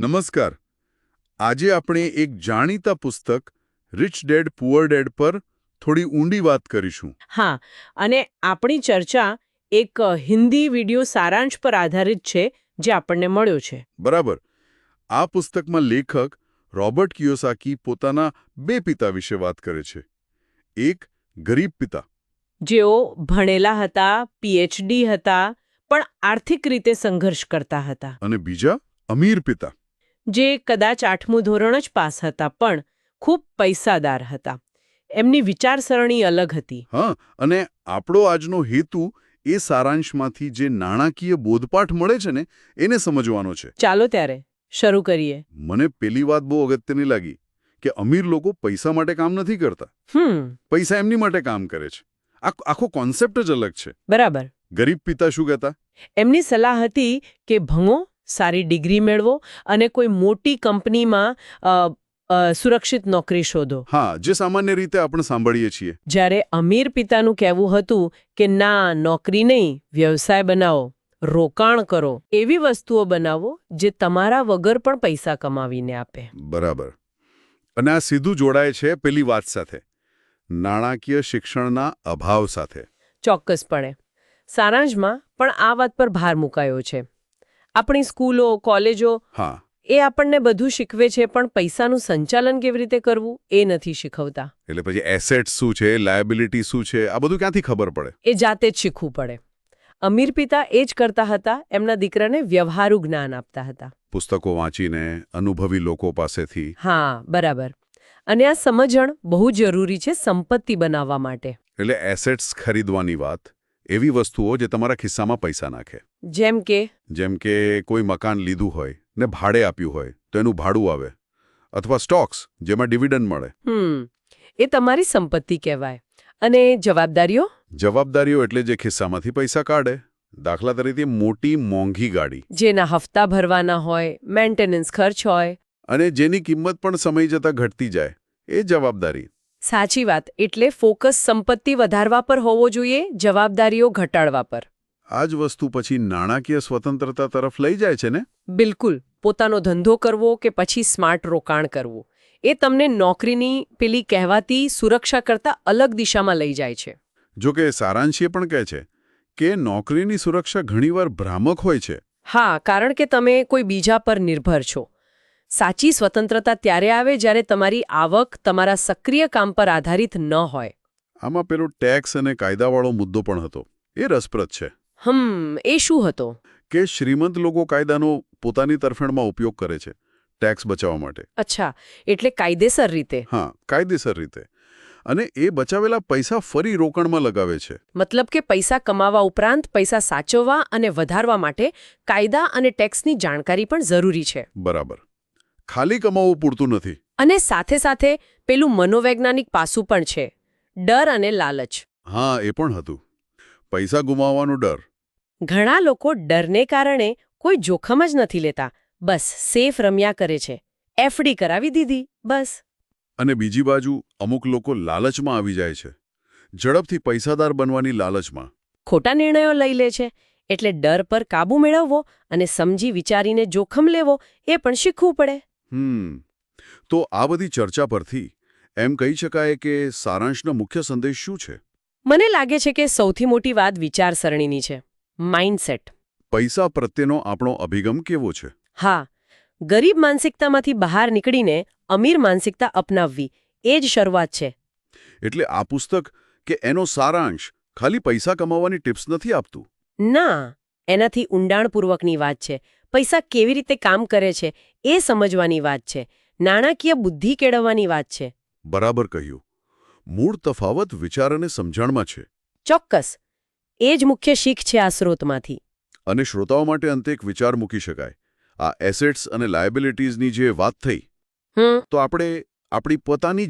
નમસ્કાર. આજે આપણે એક જાણીતા પુસ્તક રિચ ડેડ પુઅર ડેડ પર થોડી ઊંડી વાત કરીશું. હા અને આપણી ચર્ચા એક હિન્દી વિડિયો સારાંશ પર આધારિત છે જે આપણને મળ્યો છે. બરાબર. આ પુસ્તકમાં લેખક રોબર્ટ કિયોસાકી પોતાના બે પિતા વિશે વાત કરે છે. એક ગરીબ પિતા. જેઓ ભણેલા હતા પીએચડી હતા પણ આર્થિક રીતે સંઘર્ષ કરતા હતા. અને બીજા અમીર પિતા. જે કદાચ આઠમું ધોરણ જ પાસ હતા પણ ખૂબ પૈસાદાર હતા. એમની વિચારસરણી અલગ હતી. હા અને આપણો આજનો હેતુ એ સારાંશમાંથી જે નાણાકીય બોધપાઠ મળે છે ને એને સમજવાનો છે. ચાલો ત્યારે શરૂ કરીએ. મને પેલી વાત બહુ અગત્યની લાગી કે અમીર લોકો પૈસા માટે કામ નથી કરતા. પૈસા એમની માટે કામ કરે છે. આખો કોન્સેપ્ટ જ અલગ છે. બરાબર. ગરીબ પિતા શું કહેતા? એમની સલાહ હતી કે ભણો સારી ડિગ્રી મેળવો અને કોઈ મોટી કંપનીમાં સુરક્ષિત નોકરી શોધો. હા જે સામાન્ય રીતે આપણે સાંભળીએ છીએ. જ્યારે અમીર પિતાનું કહેવું હતું કે ના નોકરી નહીં વ્યવસાય બનાવો રોકાણ કરો એવી વસ્તુઓ બનાવો જે તમારા વગર પણ પૈસા કમાવીને આપે. બરાબર. અને આ સીધું જોડાય છે પેલી વાત સાથે નાણાકીય શિક્ષણના અભાવ સાથે. ચોક્કસપણે. સારાંશમાં પણ આ વાત પર ભાર મુકાયો છે. આપણી સ્કૂલો કોલેજો હા. એ આપણને બધું શીખવે છે પણ પૈસાનું સંચાલન કેવી રીતે કરવું એ નથી શીખવતા. એટલે પછી એસેટ્સ શું છે લાયબિલિટી શું છે આ બધું ક્યાંથી ખબર પડે? એ જાતે જ શીખવું પડે. અમીર પિતા એ જ કરતા હતા એમના દીકરાને વ્યવહારુ જ્ઞાન આપતા હતા. પુસ્તકો વાંચીને અનુભવી લોકો પાસેથી. હા બરાબર. અને આ સમજણ બહુ જરૂરી છે સંપત્તિ બનાવવા માટે. એટલે એસેટ્સ ખરીદવાની વાત એવી વસ્તુઓ જે તમારા ખિસ્સામાં પૈસા નાખે. જેમ કે જેમ કે કોઈ મકાન લીધું હોય ને ભાડે આપ્યું હોય તો એનું ભાડું આવે. અથવા સ્ટોક્સ જેમાં ડિવિડન્ડ મળે. હમ એ તમારી સંપત્તિ કહેવાય. અને જવાબદારીઓ? જવાબદારીઓ એટલે જે ખિસ્સામાંથી પૈસા કાઢે. દાખલા તરીકે મોટી મોંઘી ગાડી. જેના હફતા ભરવાના હોય મેન્ટેનન્સ ખર્ચ હોય. અને જેની કિંમત પણ સમય જતાં ઘટતી જાય. એ જવાબદારી. સાચી વાત એટલે ફોકસ સંપત્તિ વધારવા પર હોવો જોઈએ જવાબદારીઓ ઘટાડવા પર. આ જ વસ્તુ પછી નાણાકીય સ્વતંત્રતા તરફ લઈ જાય છે ને? બિલકુલ. પોતાનો ધંધો કરવો કે પછી સ્માર્ટ રોકાણ કરવું. એ તમને નોકરીની પેલી કહેવાતી સુરક્ષા કરતાં અલગ દિશામાં લઈ જાય છે. જો કે સારાંશીય પણ કહે છે કે નોકરીની સુરક્ષા ઘણીવાર ભ્રામક હોય છે. હા કારણ કે તમે કોઈ બીજા પર નિર્ભર છો. સાચી સ્વતંત્રતા ત્યારે આવે જ્યારે તમારી આવક તમારા સક્રિય કામ પર આધારિત ન હોય. આમાં પેલો ટેક્સ અને કાયદાવાળો મુદ્દો પણ હતો. એ રસપ્રદ છે. હમ એ શું હતો? કે શ્રીમંત લોકો કાયદાનો પોતાની તરફેણમાં ઉપયોગ કરે છે ટેક્સ બચાવવા માટે. અચ્છા એટલે કાયદેસર રીતે? હા કાયદેસર રીતે. અને એ બચાવેલા પૈસા ફરી રોકાણમાં લગાવે છે. મતલબ કે પૈસા કમાવા ઉપરાંત પૈસા સાચવવા અને વધારવા માટે કાયદા અને ટેક્સની જાણકારી પણ જરૂરી છે. બરાબર. ખાલી કમાવવું પૂરતું નથી. અને સાથે સાથે પેલું મનોવૈજ્ઞાનિક પાસું પણ છે. ડર અને લાલચ. હા એ પણ હતું. પૈસા ગુમાવવાનો ડર. ઘણા લોકો ડરને કારણે કોઈ જોખમ જ નથી લેતા. બસ સેફ રમ્યા કરે છે. એફડી કરાવી દીધી. બસ. અને બીજી બાજુ અમુક લોકો લાલચમાં આવી જાય છે. ઝડપથી પૈસાદાર બનવાની લાલચમાં. ખોટા નિર્ણયો લઈ લે છે. એટલે ડર પર કાબૂ મેળવવો અને સમજી વિચારીને જોખમ લેવો એ પણ શીખવું પડે. હમ. તો આ બધી ચર્ચા પરથી એમ કહી શકાય કે સારાંશનો મુખ્ય સંદેશ શું છે? મને લાગે છે કે સૌથી મોટી વાત વિચારસરણીની છે. માઇન્ડસેટ પૈસા પ્રત્યેનો આપણો અભિગમ કેવો છે? હા. ગરીબ માનસિકતામાંથી બહાર નીકળીને અમીર માનસિકતા અપનાવવી એ જ શરૂઆત છે. એટલે આ પુસ્તક કે એનો સારાંશ ખાલી પૈસા કમાવાની ટિપ્સ નથી આપતું? ના. એનાથી ઊંડાણપૂર્વકની વાત છે. પૈસા કેવી રીતે કામ કરે છે એ સમજવાની વાત છે. નાણાકીય બુદ્ધિ કેળવવાની વાત છે. બરાબર કહ્યું. મૂળ તફાવત વિચાર અને સમજણમાં છે. ચોક્કસ. એ જ મુખ્ય શીખ છે આ સ્રોતમાંથી. અને શ્રોતાઓ માટે અંતે એક વિચાર મૂકી શકાય. આ એસેટ્સ અને લાયબિલિટીઝની જે વાત થઈ તો આપણે આપણી પોતાની